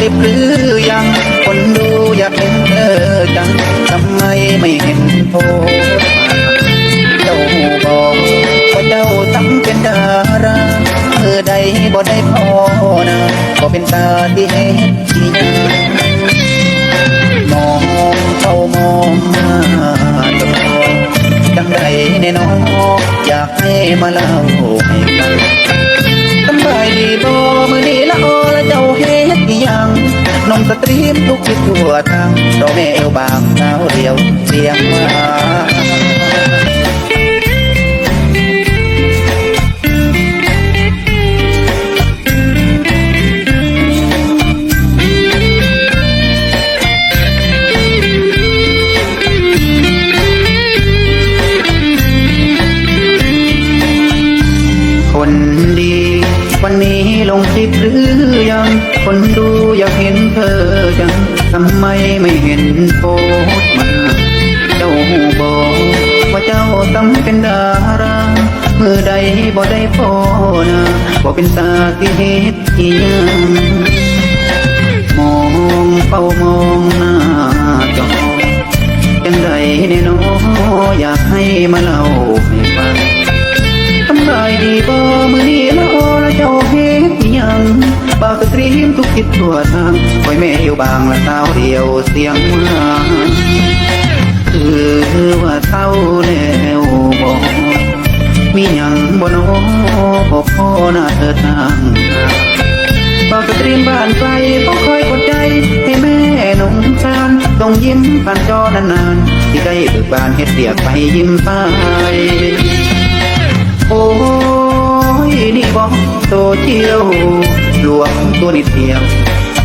ลิปหรือยัง คนดูอยากเห็นเธอจังทำไมไม่เห็นโพสต์มาเจ้าบอกว่าเจ้าตั้งเป็นดาราเมื่อใดบ่ได้พอนะก็เป็นตาที่เห็นที่ยังมองเข้ามองหน้าจอจังใดในน้องอยากให้มาเล่าให้ฟัง องสตรีมทุกทิศทั่วทางดอกแม่เอวบางสาวเดียวเสียงว่าคนดี วันนี้ลงคลิปหรือยัง คนดูอยากเห็นเธอจัง ทำไมไม่เห็นโพสมา เจ้าบอกว่าเจ้าต้งเป็นดาราเมื่อใดบ่ได้พอนะบ่เป็นตาที่เฮ็ดอีหยังมองเฝ้ามองหน้าจอจังใดในน้ออยากให้มาเล่า ทั่วทางคอยแม่อยู่บางละสาเดียวเสียงว่าคือว่าเศร้าแล้วบ่มีหยังบ่น้อบ่พอหน้าเธอทางบอกสตรีมบ้านไกลต้อคอยกดใจให้แม่นงชานต้องยิ้มผ่านจอนานๆที่ได้เบิกบานเฮ็ดเบียกไปยิ้มไปโอ้ยนี่บอกโตเที่ยวหลวงตัวนิดเดียว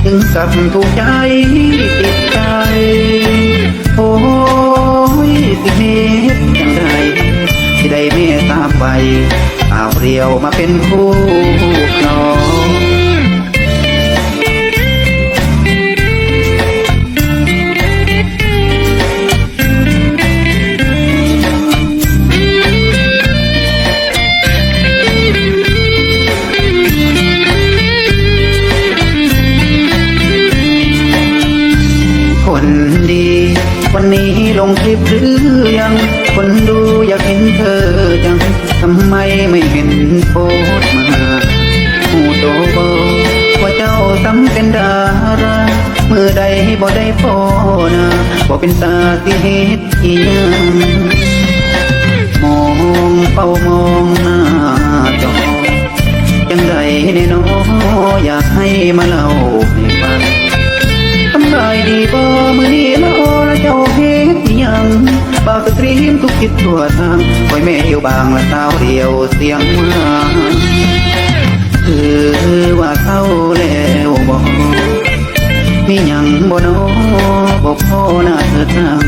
ถึงกับถูกใจติดใจ โอ้ยสิเหตุจังใดที่ได้เมตตาไปเอาเรียวมาเป็นคู่ครองคน ลงคลิปหรือยัง คนดูอยากเห็นเธอจัง ทำไมไม่เห็นโพสมาหูโตบอกว่าเจ้าตั้งเป็นดาราเมื่อใดบ่ได้พอนะบ่เป็นตาที่เฮ็ดอีหยังมองเฝ้ามองหน้าจอจังใดในน้ออยากให้มาเล่า รีมทุกทิศทั่วทางคอยแม่อยู่บางและสาเดียวเสียงว่าคือว่าเศร้าแล้วบ่มีหยังบ่น้อบ่พอหน้าเธอทาง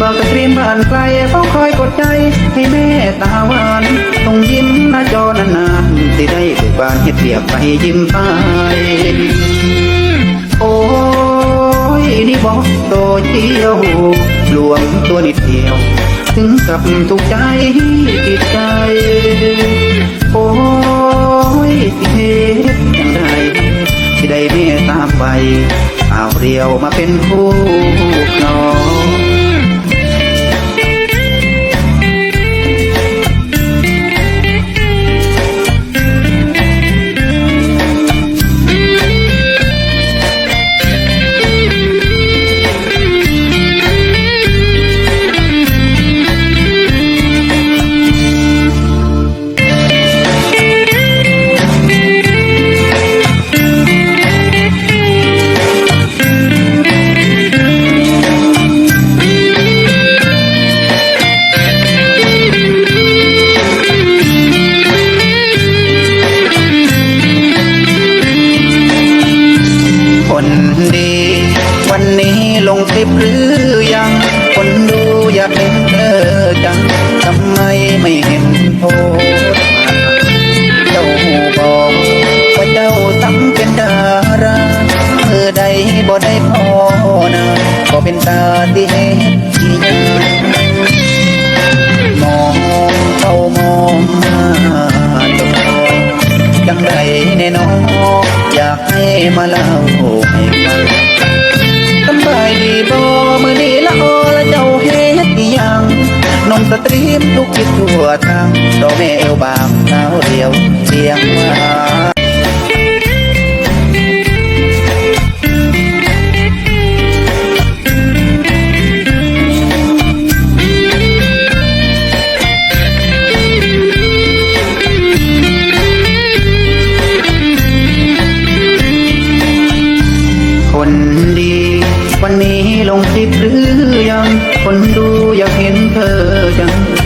บอกสตรีมบ้านไกลเฝ้าคอยกดใจ ให้แม่ตาหวานต้องยิ้มหน้าจอนานๆสิได้เบิกบานเฮ็ดเบียกไปยิ้มไป นี่บอกโตเดียวหลวมตัวนิดเดียว ถึงกับถูกใจติดใจ โอ้ยสิเหตุอย่างไรที่ได้เมตตาไปเอาเรียวมาเป็นคู่ครองคน บ่ได้พอนะก็เป็นตาที่เห็นที่ยังมองเข้ามองหน้าจอจังใดแน่นออยากให้มาเล่าให้ฟังสำบายดีบ่มือนี้ละโอละเจ้าเฮ็ดอิหยังนมสตรีมทุกทิศทั่วทางดอกแม่เอวบางสาวเดียวเสียงว่า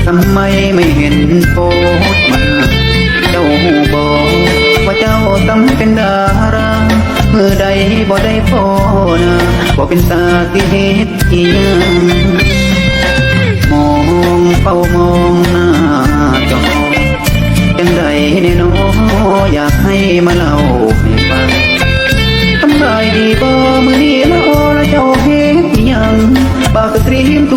ทำไมไม่เห็นโพสมา เจ้าหูบอกว่าเจ้าต้องเป็นดาราเมื่อใดบ่ได้พอนะบ่เป็นตาที่เหตุอีหยังมองเฝ้ามองหน้าจอจังใดแน่นออยากให้มาเล่าให้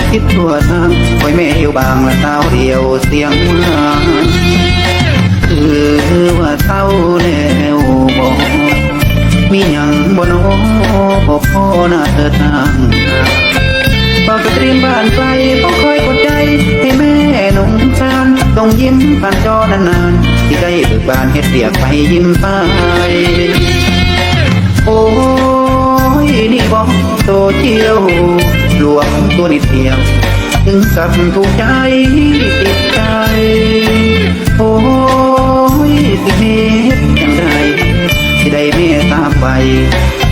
ตรีมทุกทิศทั่วทางคอยแม่อยู่บางละสาเดียวเสียงว่าคือว่าเศร้าแล้วบ่มีหยังบน้อบ่พอหน้าเธอทางบ่าวสตรีมบ้านไกลต้องคอยกดใจให้แม่นงครานต้องยิ้มผ่านจอนานๆที่ได้เบิกบานเฮ็ดเรียกไปยิ้มไปโอ้ยนี่บอกโตเชียว หลวงตัวนิดเดียวถึงกับถูกใจติดใจ โอ้ยสิเหตุอย่างไรที่ได้เมตตาไป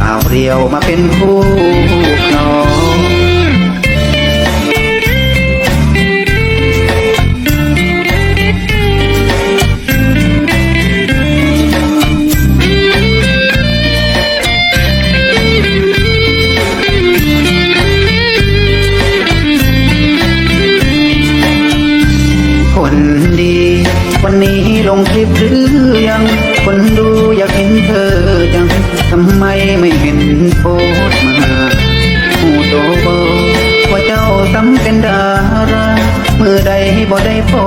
เอาเรียวมาเป็นคู่ครองคน รือยัง คนดูอยากเห็นเธอจัง ทำไมไม่เห็นโพสมาหูโตบอกว่าเจ้าซ้ำเป็นดาราเมื่อใดบ่ได้พอ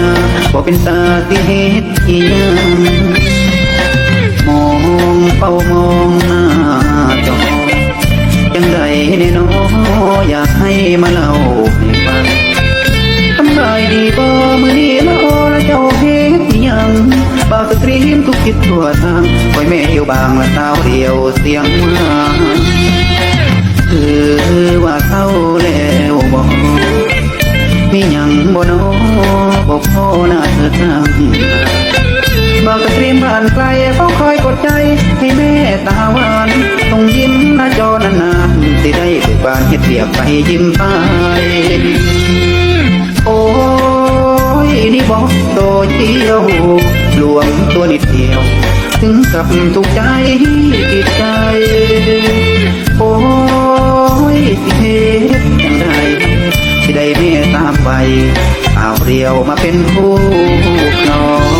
นะบ่เป็นตาที่เหตุอีหยังมองเฝ้ามอง ทุกทิศทั่วทางคอยแม่อยู่บางละสาเดียวเสียงว่าคือว่าเศร้าแล้วบ่มีหยังบ่น้อบ่พอหน้าเธอทางบ่าวสตรีมผ่านไกลเฝ้าคอยกดใจให้แม่ตาหวานต้องยิ้มหน้าจอนานๆสิได้เบิกบานเฮ็ดเรียบไปยิ้มไปโอ้ยนี่บอกโตเชียว ลวงตัวนิดเดียว ถึงกับถูกใจติดใจ โอ้ยสิเหตุจังไดที่ได้เมตตามไปเอาเรียวมาเป็นคู่ครอง